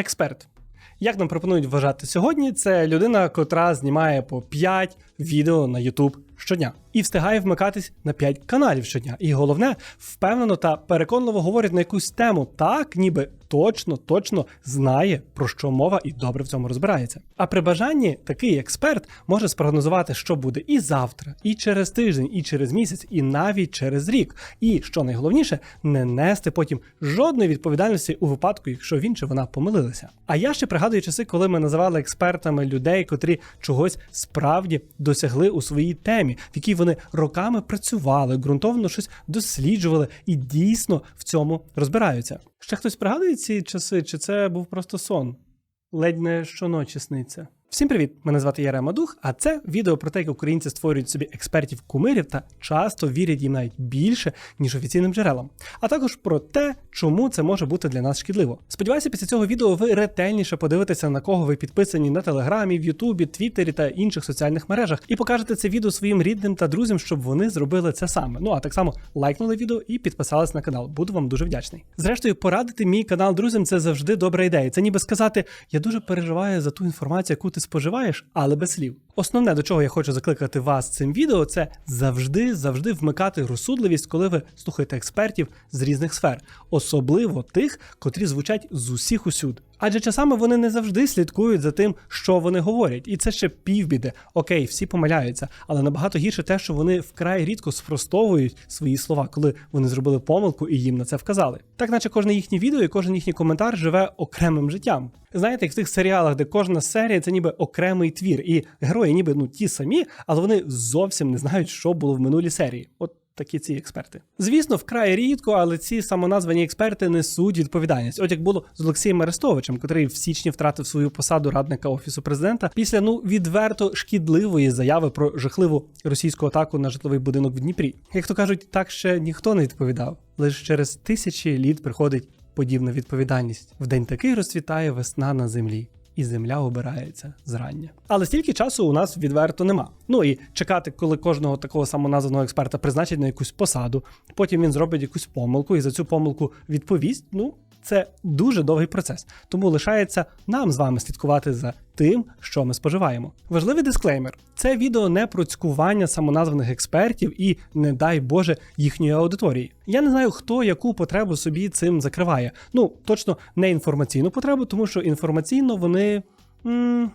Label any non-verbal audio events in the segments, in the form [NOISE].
Експерт. Як нам пропонують вважати сьогодні, це людина, котра знімає по 5 відео на YouTube щодня і встигає вмикатись на 5 каналів щодня. І головне, впевнено та переконливо говорить на якусь тему, так ніби точно, точно знає про що мова і добре в цьому розбирається. А при бажанні такий експерт може спрогнозувати, що буде і завтра, і через тиждень, і через місяць, і навіть через рік. І що найголовніше, не нести потім жодної відповідальності у випадку, якщо він чи вона помилилися. А я ще пригадую часи, коли ми називали експертами людей, котрі чогось справді досягли у своїй темі, в якій вони роками працювали, ґрунтовно щось досліджували і дійсно в цьому розбираються. Ще хтось пригадує ці часи, чи це був просто сон? Ледь не щоночі сниться. Всім привіт! Мене звати Ярема Дух, а це відео про те, як українці створюють собі експертів кумирів та часто вірять їм навіть більше, ніж офіційним джерелам. А також про те, чому це може бути для нас шкідливо. Сподіваюся, після цього відео ви ретельніше подивитеся, на кого ви підписані на телеграмі, в Ютубі, Твіттері та інших соціальних мережах, і покажете це відео своїм рідним та друзям, щоб вони зробили це саме. Ну а так само лайкнули відео і підписались на канал. Буду вам дуже вдячний. Зрештою, порадити мій канал друзям це завжди добра ідея. Це ніби сказати, я дуже переживаю за ту інформацію, яку ти споживаєш, але без слів. Основне, до чого я хочу закликати вас цим відео, це завжди, завжди вмикати розсудливість, коли ви слухаєте експертів з різних сфер, особливо тих, котрі звучать з усіх усюд. Адже часами вони не завжди слідкують за тим, що вони говорять, і це ще півбіди. Окей, всі помиляються, але набагато гірше те, що вони вкрай рідко спростовують свої слова, коли вони зробили помилку і їм на це вказали. Так, наче кожне їхнє відео і кожен їхній коментар живе окремим життям. Знаєте, як в тих серіалах, де кожна серія це ніби окремий твір, і герої, ніби ну ті самі, але вони зовсім не знають, що було в минулій серії. От такі ці експерти. Звісно, вкрай рідко, але ці самоназвані експерти несуть відповідальність. От як було з Олексієм Арестовичем, котрий в січні втратив свою посаду радника офісу президента після ну відверто шкідливої заяви про жахливу російську атаку на житловий будинок в Дніпрі. Як то кажуть, так ще ніхто не відповідав. Лише через тисячі літ приходить подібна відповідальність. В день такий розцвітає весна на землі. І земля обирається зрання. Але стільки часу у нас відверто нема. Ну і чекати, коли кожного такого самоназваного експерта призначать на якусь посаду, потім він зробить якусь помилку і за цю помилку відповість. Ну, це дуже довгий процес. Тому лишається нам з вами слідкувати за тим, що ми споживаємо. Важливий дисклеймер: це відео не про цькування самоназваних експертів і, не дай Боже, їхньої аудиторії. Я не знаю, хто яку потребу собі цим закриває. Ну точно не інформаційну потребу, тому що інформаційно вони. М-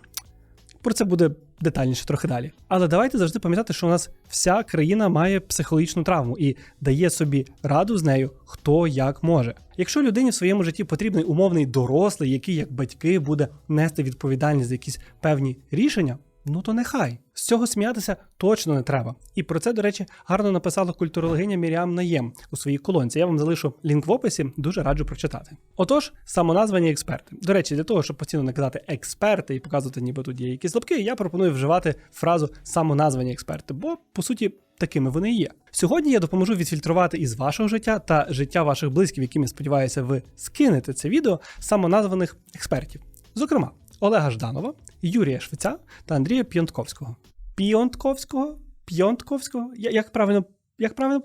про це буде детальніше трохи далі. Але давайте завжди пам'ятати, що у нас вся країна має психологічну травму і дає собі раду з нею, хто як може. Якщо людині в своєму житті потрібний умовний дорослий, який як батьки буде нести відповідальність за якісь певні рішення. Ну то нехай з цього сміятися точно не треба. І про це, до речі, гарно написала культурологиня Міріам Наєм у своїй колонці. Я вам залишу лінк в описі, дуже раджу прочитати. Отож, самоназвані експерти. До речі, для того, щоб постійно не казати експерти і показувати, ніби тут є якісь лапки, я пропоную вживати фразу самоназвані експерти, бо по суті. Такими вони і є. Сьогодні я допоможу відфільтрувати із вашого життя та життя ваших близьких, яким я сподіваюся, ви скинете це відео самоназваних експертів. Зокрема, Олега Жданова, Юрія Швеця та Андрія П'янтковського. П'янтковського? П'янтковського? Як правильно? Як правильно?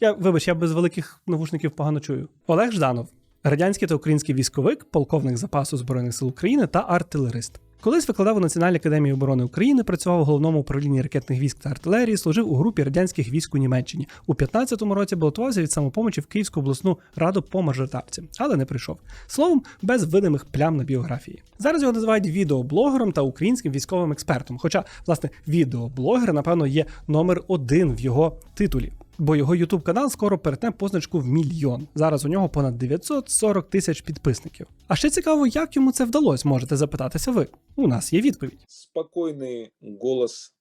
Я вибач, я без великих навушників погано чую. Олег Жданов, радянський та український військовик, полковник запасу Збройних сил України та артилерист. Колись викладав у Національній академії оборони України, працював у головному управлінні ракетних військ та артилерії, служив у групі радянських військ у Німеччині. У 15-му році балотувався від самопомочі в Київську обласну раду по мажоритарці, але не прийшов. Словом, без видимих плям на біографії. Зараз його називають відеоблогером та українським військовим експертом. Хоча, власне, відеоблогер, напевно, є номер один в його титулі Бо його ютуб канал скоро перетне позначку в мільйон. Зараз у нього понад 940 тисяч підписників. А ще цікаво, як йому це вдалося, можете запитатися ви. У нас є відповідь. спокойный голос,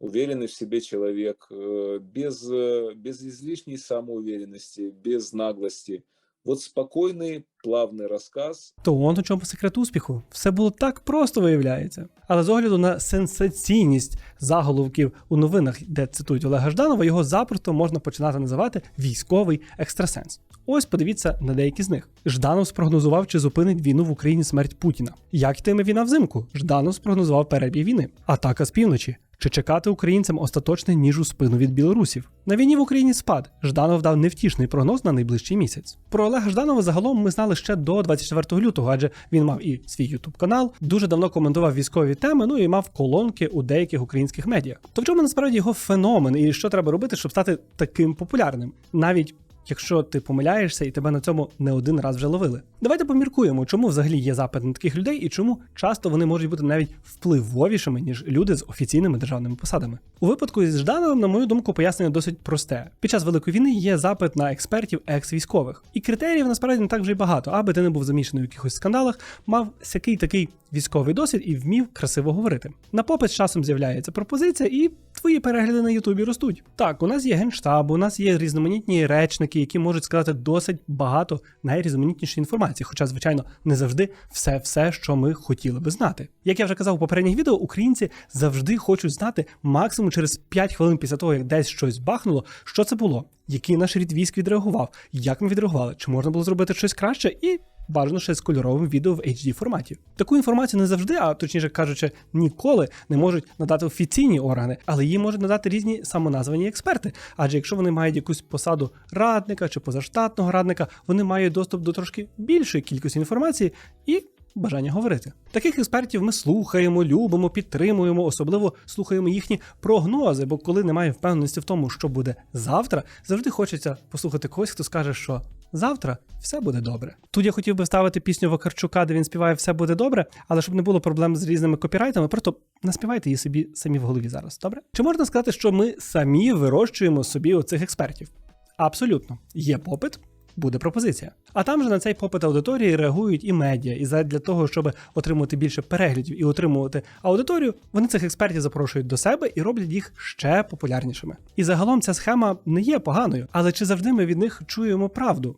уверенный в себе человек, э, без, э, без излишней самоуверенности, без наглости. Вот спокойный, плавный рассказ. То он у чому секрет успіху. Все було так просто виявляється. Але з огляду на сенсаційність заголовків у новинах, де цитують Олега Жданова, його запросто можна починати називати військовий екстрасенс. Ось подивіться на деякі з них. Жданов спрогнозував, чи зупинить війну в Україні смерть Путіна. Як йтиме війна взимку? Жданов спрогнозував перебіг війни. Атака з півночі. Чи чекати українцям остаточний ніж у спину від білорусів? На війні в Україні спад. Жданов дав невтішний прогноз на найближчий місяць. Про Олега Жданова загалом ми знали ще до 24 лютого, адже він мав і свій ютуб канал, дуже давно коментував військові теми, ну і мав колонки у деяких українських медіа. То в чому насправді його феномен, і що треба робити, щоб стати таким популярним? Навіть якщо ти помиляєшся і тебе на цьому не один раз вже ловили. Давайте поміркуємо, чому взагалі є запит на таких людей і чому часто вони можуть бути навіть впливовішими, ніж люди з офіційними державними посадами. У випадку із Ждановим, на мою думку, пояснення досить просте. Під час великої війни є запит на експертів екс-військових, і критеріїв насправді не так вже й багато, аби ти не був замішаний у якихось скандалах, мав сякий такий військовий досвід і вмів красиво говорити. На попит з часом з'являється пропозиція, і твої перегляди на Ютубі ростуть. Так, у нас є генштаб, у нас є різноманітні речники, які можуть сказати досить багато найрізноманітнішої інформації, хоча, звичайно, не завжди все, все, що ми хотіли би знати. Як я вже казав у попередніх відео, українці завжди хочуть знати максимум через 5 хвилин після того, як десь щось бахнуло, що це було, який наш рід військ відреагував, як ми відреагували, чи можна було зробити щось краще і. Бажано ще з кольоровим відео в HD форматі. Таку інформацію не завжди, а точніше кажучи, ніколи не можуть надати офіційні органи, але її можуть надати різні самоназвані експерти. Адже якщо вони мають якусь посаду радника чи позаштатного радника, вони мають доступ до трошки більшої кількості інформації і. Бажання говорити. Таких експертів ми слухаємо, любимо, підтримуємо, особливо слухаємо їхні прогнози, бо коли немає впевненості в тому, що буде завтра, завжди хочеться послухати когось, хто скаже, що завтра все буде добре. Тут я хотів би вставити пісню Вакарчука, де він співає Все буде добре, але щоб не було проблем з різними копірайтами, просто наспівайте її собі самі в голові зараз. Добре? Чи можна сказати, що ми самі вирощуємо собі оцих експертів? Абсолютно, є попит. Буде пропозиція. А там же на цей попит аудиторії реагують і медіа. І для того, щоб отримувати більше переглядів і отримувати аудиторію, вони цих експертів запрошують до себе і роблять їх ще популярнішими. І загалом ця схема не є поганою, але чи завжди ми від них чуємо правду?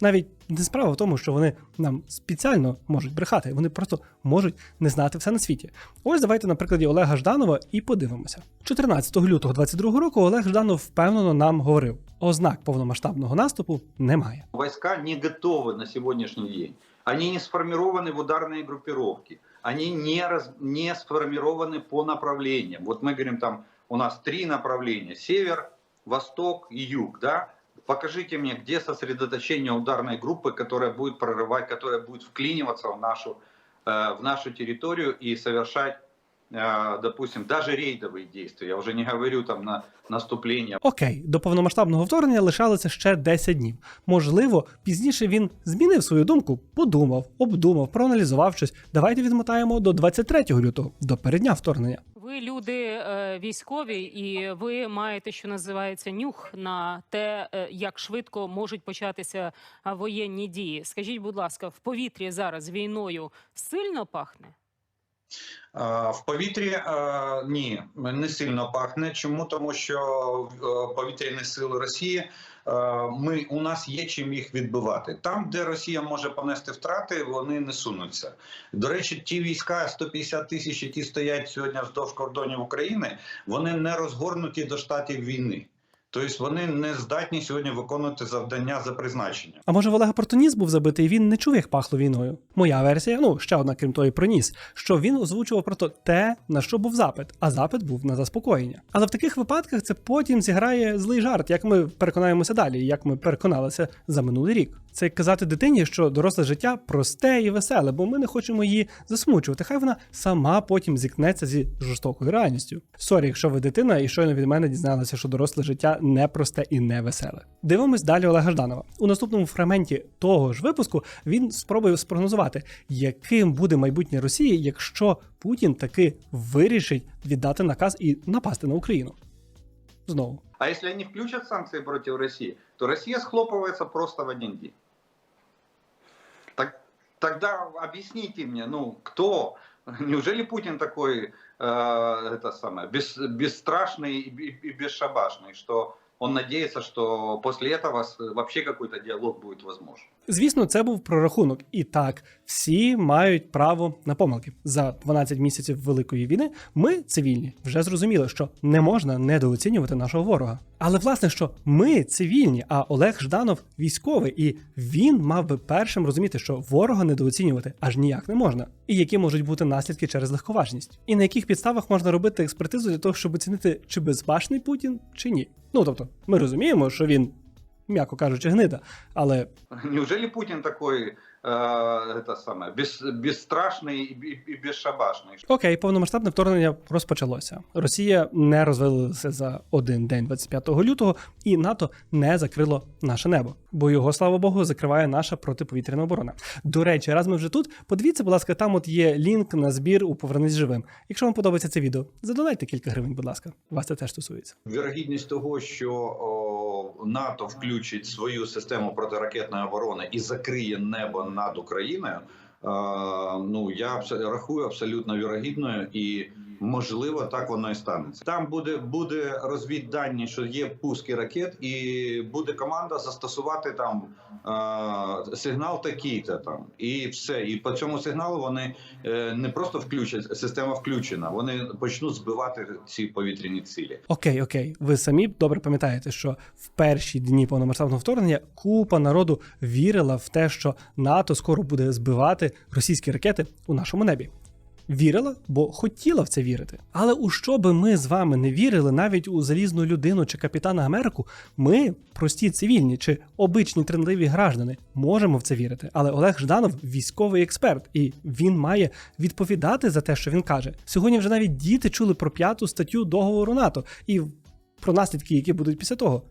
Навіть не справа в тому, що вони нам спеціально можуть брехати, вони просто можуть не знати все на світі. Ось давайте на прикладі Олега Жданова і подивимося. 14 лютого 2022 року Олег Жданов впевнено нам говорив: ознак повномасштабного наступу немає. Войска не готовы на сегодняшний день. Они не сформированы в ударные группировки. Они не, раз, не сформированы по направлениям. Вот мы говорим там, у нас три направления. Север, восток и юг. Да? Покажите мне, где сосредоточение ударной группы, которая будет прорывать, которая будет вклиниваться в нашу, э, в нашу территорию и совершать, э, допустим, даже рейдовые действия. Я уже не говорю там на наступление. Окей, до повномасштабного вторгнення лишалося ще 10 днів. Можливо, пізніше він змінив свою думку, подумав, обдумав, проаналізував щось. Давайте відмотаємо до 23 лютого, до передня вторгнення. Ви люди е, військові, і ви маєте, що називається, нюх на те, е, як швидко можуть початися воєнні дії. Скажіть, будь ласка, в повітрі зараз війною сильно пахне? Е, В повітрі ні, не сильно пахне. Чому? Тому що повітряні сили Росії ми у нас є чим їх відбивати. Там, де Росія може понести втрати, вони не сунуться. До речі, ті війська 150 тисяч, які стоять сьогодні вздовж кордонів України, вони не розгорнуті до штатів війни. Тобто вони не здатні сьогодні виконувати завдання за призначенням. А може в Протоніс був забитий, він не чув, як пахло війною. Моя версія, ну ще одна, крім тої, про ніс, що він озвучував про то те, на що був запит, а запит був на заспокоєння. Але в таких випадках це потім зіграє злий жарт, як ми переконаємося далі, як ми переконалися за минулий рік. Це казати дитині, що доросле життя просте і веселе, бо ми не хочемо її засмучувати. Хай вона сама потім зіткнеться зі жорстокою реальністю. Сорі, якщо ви дитина і щойно від мене дізналися, що доросле життя непросте і не веселе. Дивимось далі Олега Жданова. У наступному фрагменті того ж випуску він спробує спрогнозувати, яким буде майбутнє Росії, якщо Путін таки вирішить віддати наказ і напасти на Україну. Знову. А если они включат санкции против России, то Россия схлопывается просто в один день. Так, тогда объясните мне, ну, кто? [LAUGHS] Неужели Путин такой, э, это самое, бес, бесстрашный и, и- и бесшабашный, что он надеется, что после этого с- вообще какой-то диалог будет возможен? Звісно, це був прорахунок. І так, всі мають право на помилки. За 12 місяців великої війни ми, цивільні, вже зрозуміли, що не можна недооцінювати нашого ворога. Але власне, що ми цивільні, а Олег Жданов військовий, і він мав би першим розуміти, що ворога недооцінювати аж ніяк не можна, і які можуть бути наслідки через легковажність, і на яких підставах можна робити експертизу для того, щоб оцінити, чи безбашний Путін, чи ні. Ну тобто, ми розуміємо, що він, м'яко кажучи, гнида, але Неужели Путин такой, э, это самое, бес, бесстрашный и, и- и бесшабашный? Окей, повномасштабне вторгнення розпочалося. Росія не розвалилася за один день 25 лютого, і НАТО не закрило наше небо, бо його, слава Богу, закриває наша протиповітряна оборона. До речі, раз ми вже тут, подивіться, будь ласка, там от є лінк на збір у Повернись живим. Якщо вам подобається це відео, задонайте кілька гривень, будь ласка. Вас це теж стосується. Вірогідність того, що о, НАТО включить свою систему протиракетної оборони і закриє небо над Україною. е, Ну я рахую абсолютно вірогідною і можливо так воно і станеться. Там буде буде розвіддані, що є пуски ракет, і буде команда застосувати там е, сигнал такий-то там, і все. І по цьому сигналу вони е, не просто включать, система включена. Вони почнуть збивати ці повітряні цілі. Окей, окей, ви самі добре пам'ятаєте, що в перші дні повномасштабного вторгнення купа народу вірила в те, що НАТО скоро буде збивати російські ракети у нашому небі. Вірила, бо хотіла в це вірити. Але у що би ми з вами не вірили, навіть у залізну людину чи капітана Америку, ми, прості цивільні чи обичні трендливі граждани, можемо в це вірити. Але Олег Жданов військовий експерт, і він має відповідати за те, що він каже. Сьогодні вже навіть діти чули про п'яту статтю договору НАТО і про наслідки, які будуть після того.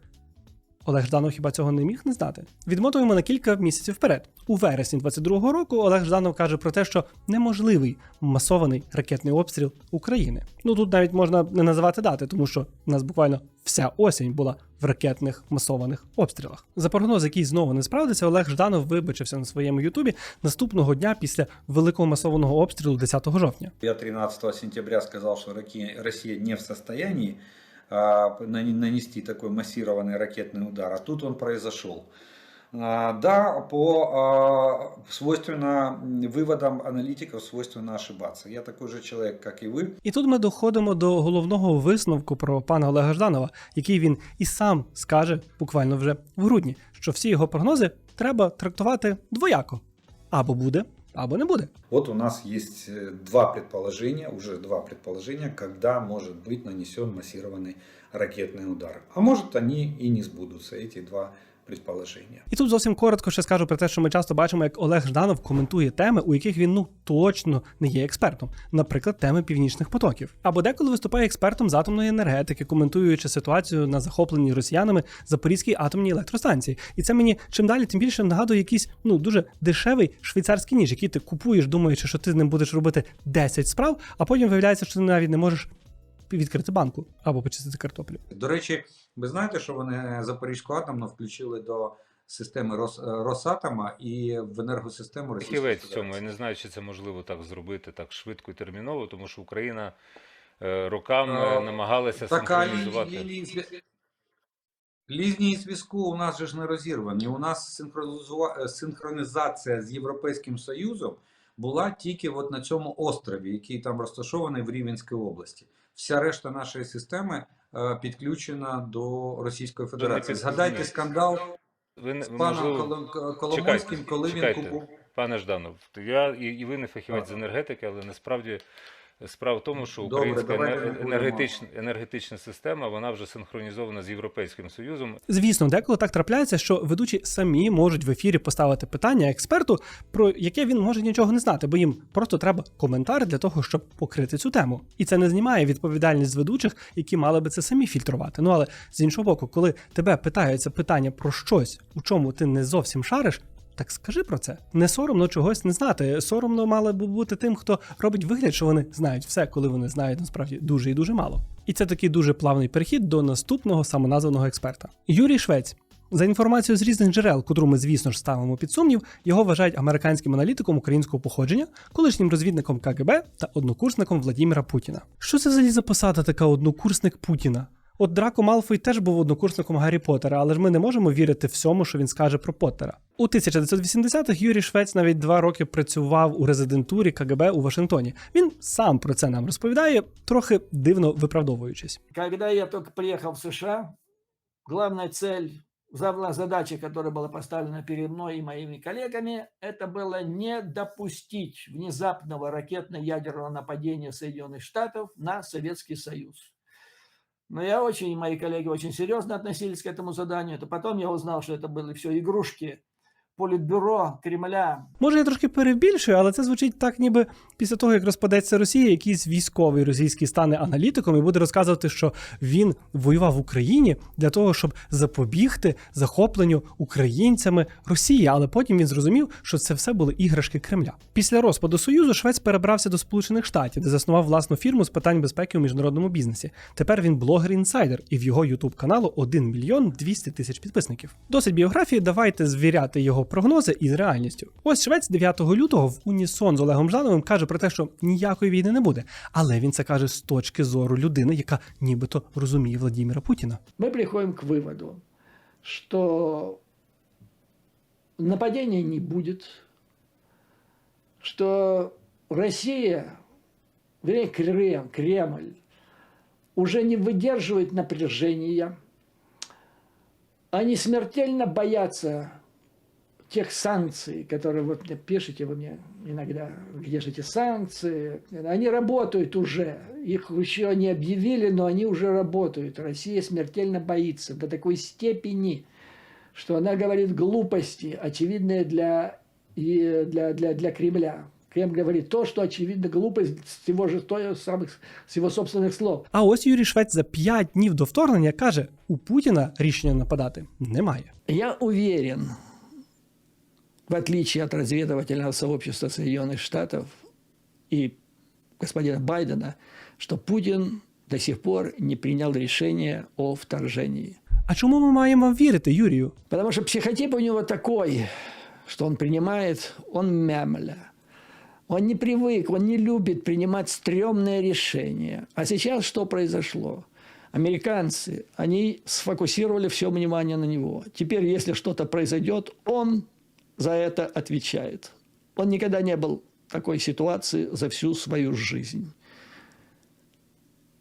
Олег Жданов хіба цього не міг не знати? Відмотуємо на кілька місяців вперед. У вересні 22-го року Олег Жданов каже про те, що неможливий масований ракетний обстріл України. Ну тут навіть можна не називати дати, тому що в нас буквально вся осінь була в ракетних масованих обстрілах. За прогноз, який знову не справдиться, Олег Жданов вибачився на своєму Ютубі наступного дня після великого масованого обстрілу 10 жовтня. Я 13 сентября сказал, что Раки- Россия не в состоянии нанести такой массированный ракетный удар, а тут он произошел. А, Да, по а, свойственно м, выводам аналитиков свойственно ошибаться. Я такой же человек, как и вы. І тут ми доходимо до головного висновку про пана Олега Жданова, який він і сам скаже буквально вже в грудні, що всі його прогнози треба трактувати двояко: або буде, або не буде. Вот у нас есть э, два предположения, уже два предположения, когда может быть нанесен массированный ракетный удар. А может они и не сбудутся, эти два предположения. і тут зовсім коротко ще скажу про те, що ми часто бачимо, як Олег Жданов коментує теми, у яких він ну точно не є експертом, наприклад, теми північних потоків. Або деколи виступає експертом з атомної енергетики, коментуючи ситуацію на захопленій росіянами Запорізькій атомній електростанції. І це мені чим далі, тим більше нагадує якийсь ну дуже дешевий швейцарський ніж, який ти купуєш, думаючи, що ти з ним будеш робити 10 справ, а потім виявляється, що ти навіть не можеш відкрити банку або почистити картоплю. До речі, ви знаєте, що вони Запорізьку атомну включили до системи Рос, Росатома і в енергосистему Російської Фахівець в цьому. Я не знаю, чи це можливо так зробити так швидко і терміново, тому що Україна е, роками Е, намагалася Така синхронізувати. лінії, лінії, зв'язку у нас же ж не розірвані. У нас е, синхронізація з Європейським Союзом була тільки от на цьому острові, який там розташований в Рівненській області. Вся решта нашої системи е, підключена до Російської Федерації. Згадайте скандал Ви з паном можливо, Коломойським, коли він купував. пане Жданов, я і, і ви не фахівець з енергетики, але насправді справа в тому, що українська будемо. енергетична, енергетична система вона вже синхронізована з Європейським Союзом. Звісно, деколи так трапляється, що ведучі самі можуть в ефірі поставити питання експерту, про яке він може нічого не знати, бо їм просто треба коментар для того, щоб покрити цю тему. І це не знімає відповідальність з ведучих, які мали би це самі фільтрувати. Ну але з іншого боку, коли тебе питаються питання про щось, у чому ти не зовсім шариш. Так скажи про це. Не соромно чогось не знати. Соромно мало б бути тим, хто робить вигляд, що вони знають все, коли вони знають насправді дуже і дуже мало. І це такий дуже плавний перехід до наступного самоназваного експерта. Юрій Швець. За інформацією з різних джерел, котру ми, звісно ж, ставимо під сумнів, його вважають американським аналітиком українського походження, колишнім розвідником КГБ та однокурсником Владіміра Путіна. Що це взагалі за посада така однокурсник Путіна? От Драко Малфой теж був однокурсником Гаррі Поттера, але ж ми не можемо вірити всьому, що він скаже про Поттера. У 1980-х Юрій Швець навіть два роки працював у резидентурі КГБ у Вашингтоні. Він сам про це нам розповідає, трохи дивно виправдовуючись. Когда я только приехал в США, главная цель, главная задача, которая была поставлена перед мной и моими коллегами, это было не допустить внезапного ракетно-ядерного нападения Соединенных Штатов на Советский Союз. Но я очень, и мои коллеги очень серьезно относились к этому заданию. Это потом я узнал, что это были все игрушки Политбюро Кремля, Може, я трошки перебільшую, але це звучить так, ніби після того, як розпадеться Росія, якийсь військовий російський стане аналітиком і буде розказувати, що він воював в Україні для того, щоб запобігти захопленню українцями Росії. Але потім він зрозумів, що це все були іграшки Кремля. Після розпаду Союзу Швець перебрався до Сполучених Штатів, де заснував власну фірму з питань безпеки у міжнародному бізнесі. Тепер він блогер-інсайдер, і в його ютуб каналу 1 мільйон 200 тисяч підписників. Досить біографії, давайте звіряти його прогнози із реальністю. Ось Швець 9 лютого в унісон з Олегом Ждановим каже про те, що ніякої війни не буде. Але він це каже з точки зору людини, яка нібито розуміє Владіміра Путіна. мы приходим к выводу, что нападения не будет, что Россия, вернее Крем, Кремль, уже не выдерживает напряжения. Они смертельно боятся тех санкций, которые вы мне пишете, вы мне иногда, где же эти санкции? Они работают уже, их еще не объявили, но они уже работают. Россия смертельно боится до такой степени, что она говорит глупости, очевидные для, и для, для, для Кремля. Кремль говорит то, что очевидно глупость с его же то- самых, с его собственных слов. А ось Юрій Швець за 5 днів до вторгнення каже: у Путіна рішення нападати немає. Я уверен, в отличие от разведывательного сообщества Соединенных Штатов и господина Байдена, что Путин до сих пор не принял решение о вторжении. А чому ми маємо вірити Юрію? Потому что психотип у него такой, что он принимает, он мямля. Он не привык, он не любит принимать стрёмные решения. А сейчас что произошло? Американцы, они сфокусировали все внимание на него. Теперь, если что-то произойдет, он за это отвечает. Он никогда не был в такой ситуации за всю свою жизнь.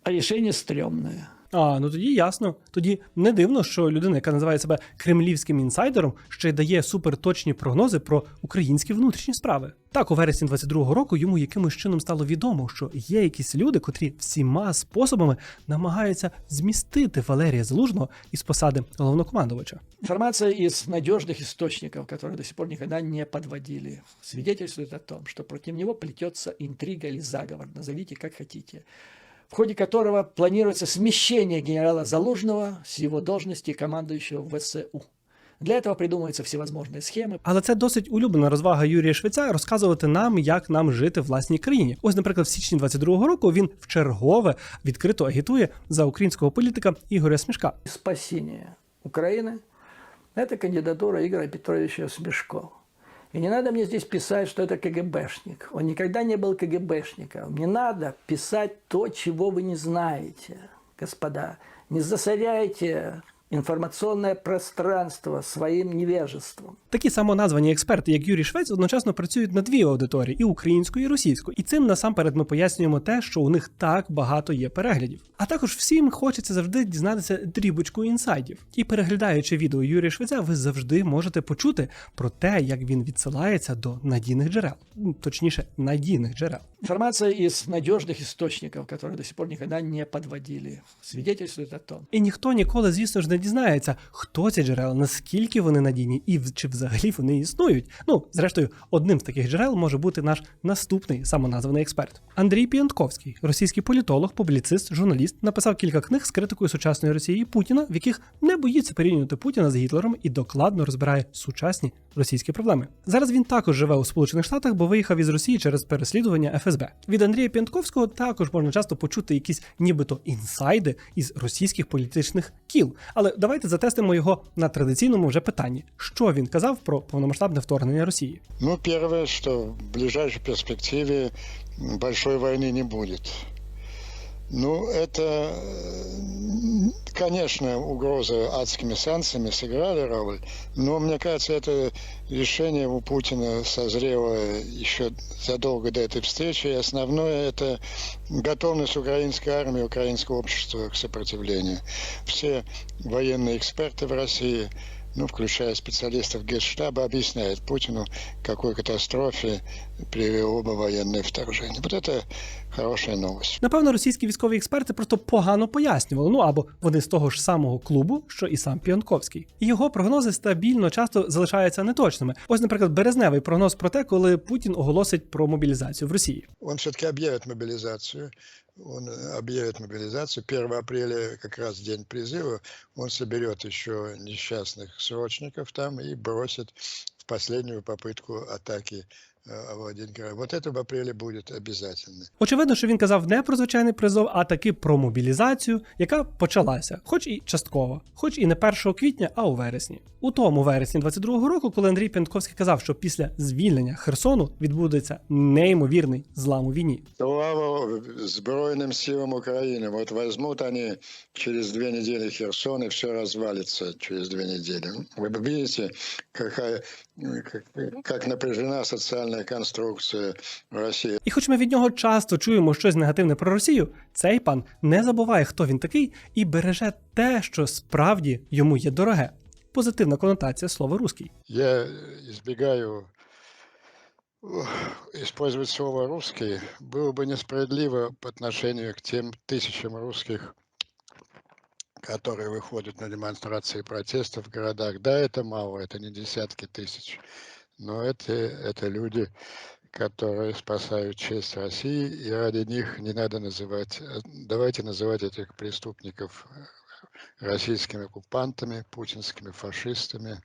А решение стрёмное. а, ну тоді ясно. Тоді не дивно, що людина, яка називає себе кремлівським інсайдером, ще й дає суперточні прогнози про українські внутрішні справи. Так, у вересні 22-го року йому якимось чином стало відомо, що є якісь люди, котрі всіма способами намагаються змістити Валерія Залужного із посади головнокомандувача. Информация из надежных источников, которые до сих пор никогда не подводили, свидетельствует о том, что против него плетется интрига или заговор, назовите как хотите, в ходе которого планируется смещение генерала Залужного с его должности командующего ВСУ. Для этого придумываются всевозможные схемы. Але це досить улюблена розвага Юрія Швеця розказувати нам, як нам жити в власній країні. Ось, наприклад, в січні 22-го року він вчергове відкрито агітує за українського політика Ігоря Смішка. Спасение Украины – это кандидатура Игоря Петровича Смешко. И не надо мне здесь писать, что это КГБшник. Он никогда не был КГБшником. Не надо писать то, чего вы не знаете, господа. Не засоряйте информационное пространство своим невежеством. Такі самоназвані експерти, як Юрій Швець, одночасно працюють на дві аудиторії і українську, і російську. І цим насамперед ми пояснюємо те, що у них так багато є переглядів. А також всім хочеться завжди дізнатися дрібочку інсайдів. І переглядаючи відео Юрія Швеця, ви завжди можете почути про те, як він відсилається до надійних джерел, Ну, точніше, надійних джерел. Информация из надежных источников, которые до сих пор никогда не подводили, свидетельствует о том, І ніхто ніколи, звісно ж, не дізнається, хто ці джерела, наскільки вони надійні і чи взагалі вони існують. Ну, зрештою, одним з таких джерел може бути наш наступний самоназваний експерт. Андрій Пієнтковський, російський політолог, публіцист, журналіст, написав кілька книг з критикою сучасної Росії Путіна, в яких не боїться порівнювати Путіна з Гітлером і докладно розбирає сучасні російські проблеми. Зараз він також живе у Сполучених Штатах, бо виїхав із Росії через переслідування ФСБ. Від Андрія Пієнтковського також можна часто почути якісь нібито інсайди із російських політичних кіл. Але давайте затестимо його на традиційному вже питанні: що він казав про повномасштабне вторгнення Росії. Ну, первое, что в ближайшей перспективе большой войны не будет. Ну, это, э, конечно, угроза адскими санкциями сыграли роль, но мне кажется, это решение у Путина созрело еще задолго до этой встречи, и основное это готовность украинской армии, украинского общества к сопротивлению. Все военные эксперты в России, ну, включая специалистов Генштаба, объясняют Путину, к какой катастрофе привело бы военное вторжение. Вот это хорошая новость. Напевно, російські військові експерти просто погано пояснювали. Ну або вони з того ж самого клубу, що і сам Піонковський. І його прогнози стабільно часто залишаються неточними. Ось, наприклад, березневий прогноз про те, коли Путін оголосить про мобілізацію в Росії. Он все-таки объявит мобилизацию. Он э, объявит мобилизацию. 1 апреля как раз день призыва. Он соберет еще несчастных срочников там и бросит в последнюю попытку атаки э, овладеть городом. Вот это в апреле будет обязательно. Очевидно, що він казав не про звичайний призов, а таки про мобілізацію, яка почалася, хоч і частково, хоч і не 1 квітня, а у вересні. У тому вересні 22-го року, коли Андрій П'янтковський казав, що після звільнення Херсону відбудеться неймовірний злам у війні. Слава Збройным силам Украины. Вот возьмут они через две недели Херсон, и все развалится через две недели. Вы видите, какая, как, как напряжена социальная конструкция в России. І хоч ми від нього часто чуємо щось негативне про Росію, цей пан не забуває, хто він такий, і береже те, що справді йому є дороге. Позитивна конотація слова руський. Я избегаю ух, использовать слово «русский». Было бы несправедливо по отношению к тем тысячам русских, которые выходят на демонстрации протеста в городах. Да, это мало, это не десятки тысяч, но это, это люди, которые спасают честь России, и ради них не надо называть, э, давайте называть этих преступников э, российскими оккупантами, путинскими фашистами,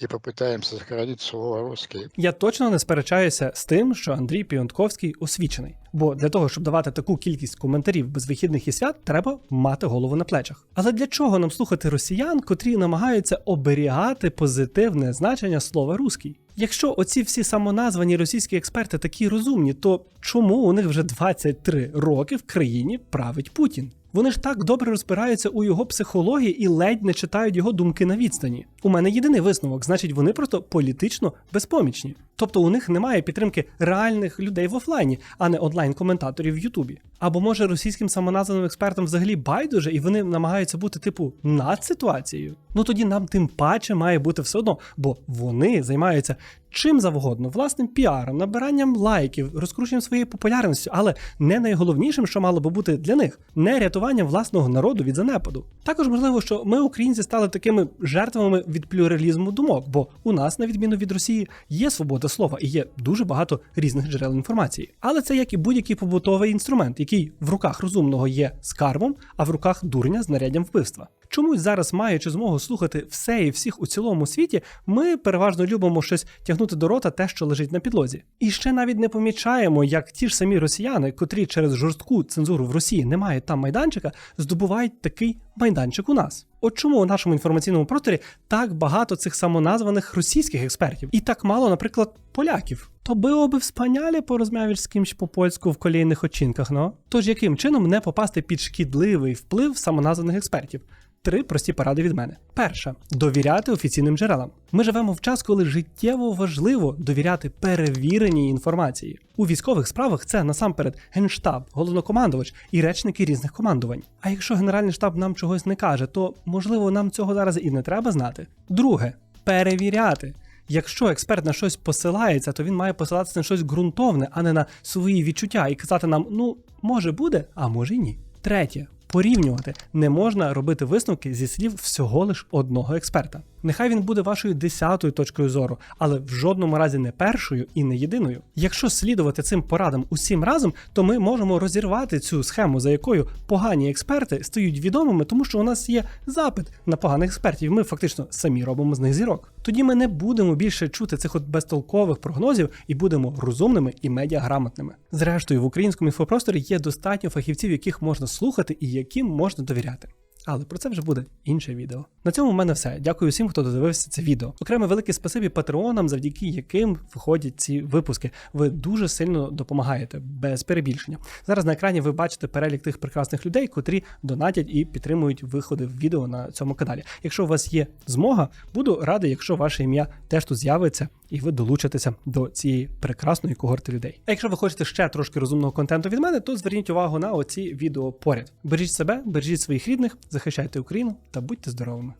и попытаемся сохранить слово «русский». Я точно не сперечаюся з тим, що Андрій Піонтковський освічений. Бо для того, щоб давати таку кількість коментарів без вихідних і свят, треба мати голову на плечах. Але для чого нам слухати росіян, котрі намагаються оберігати позитивне значення слова руський? Якщо оці всі самоназвані російські експерти такі розумні, то чому у них вже 23 роки в країні править Путін? Вони ж так добре розбираються у його психології і ледь не читають його думки на відстані. У мене єдиний висновок, значить, вони просто політично безпомічні. Тобто у них немає підтримки реальних людей в офлайні, а не онлайн-коментаторів в Ютубі. Або може російським самоназваним експертам взагалі байдуже, і вони намагаються бути типу над ситуацією. Ну тоді нам тим паче має бути все одно, бо вони займаються чим завгодно, власним піаром, набиранням лайків, розкрученням своєї популярності, але не найголовнішим, що мало би бути для них, не рятуванням власного народу від занепаду. Також можливо, що ми, українці, стали такими жертвами від плюралізму думок, бо у нас, на відміну від Росії, є свобода слова і є дуже багато різних джерел інформації. Але це як і будь-який побутовий інструмент, який в руках розумного є скарбом, а в руках дурня знаряддям вбивства. Чомусь зараз, маючи змогу слухати все і всіх у цілому світі, ми переважно любимо щось тягнути до рота те, що лежить на підлозі. І ще навіть не помічаємо, як ті ж самі росіяни, котрі через жорстку цензуру в Росії не мають там майданчика, здобувають такий майданчик у нас. От чому у нашому інформаційному просторі так багато цих самоназваних російських експертів, і так мало, наприклад, поляків. То було би вспанялі порозмовиш з кимсь по польську в колійних очінках, ну? Тож яким чином не попасти під шкідливий вплив самоназваних експертів? Три прості поради від мене. Перша довіряти офіційним джерелам. Ми живемо в час, коли життєво важливо довіряти перевіреній інформації. У військових справах це насамперед генштаб, головнокомандувач і речники різних командувань. А якщо генеральний штаб нам чогось не каже, то можливо нам цього зараз і не треба знати. Друге перевіряти. Якщо експерт на щось посилається, то він має посилатися на щось ґрунтовне, а не на свої відчуття і казати нам: ну, може буде, а може й ні. Третє. Порівнювати не можна робити висновки зі слів всього лиш одного експерта. Нехай він буде вашою десятою точкою зору, але в жодному разі не першою і не єдиною. Якщо слідувати цим порадам усім разом, то ми можемо розірвати цю схему, за якою погані експерти стають відомими, тому що у нас є запит на поганих експертів. Ми фактично самі робимо з них зірок. Тоді ми не будемо більше чути цих от безтолкових прогнозів і будемо розумними і медіаграмотними. Зрештою, в українському інфопросторі є достатньо фахівців, яких можна слухати і яким можна довіряти. Але про це вже буде інше відео. На цьому в мене все. Дякую всім, хто додивився це відео. Окремо велике спасибі патреонам, завдяки яким виходять ці випуски. Ви дуже сильно допомагаєте, без перебільшення. Зараз на екрані ви бачите перелік тих прекрасних людей, котрі донатять і підтримують виходи в відео на цьому каналі. Якщо у вас є змога, буду радий, якщо ваше ім'я теж тут з'явиться і ви долучитеся до цієї прекрасної когорти людей. А якщо ви хочете ще трошки розумного контенту від мене, то зверніть увагу на оці відео поряд. Бережіть себе, бережіть своїх рідних, захищайте Україну та будьте здоровими.